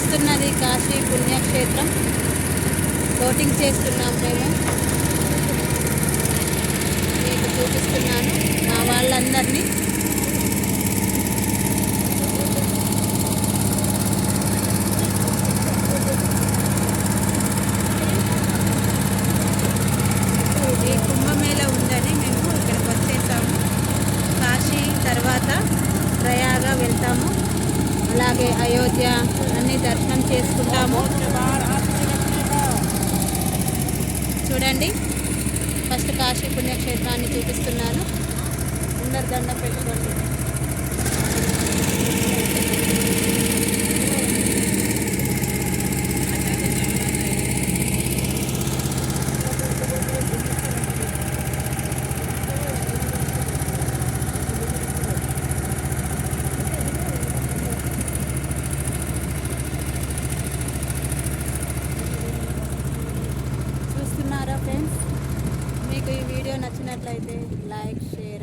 చూస్తున్నది కాశీ పుణ్యక్షేత్రం. బోటింగ్ చేస్తున్నాం మేము. మీకు చూపిస్తున్నాను మా వాళ్ళందరినీ. ఈ కుంభమేళ ఉందని మేము ఇక్కడికి వచ్చేసాము. కాశీ తర్వాత ప్రయాగ వెళ్తాము. అలాగే అయోధ్య అన్ని దర్శనం చేసుకుంటాము. చూడండి ఫస్ట్ కాశీ పుణ్యక్షేత్రాన్ని చూపిస్తున్నాను. అందరు దండం పెట్టుకోండి. ఫ్రెండ్స్ మీకు ఈ వీడియో నచ్చినట్లయితే లైక్ షేర్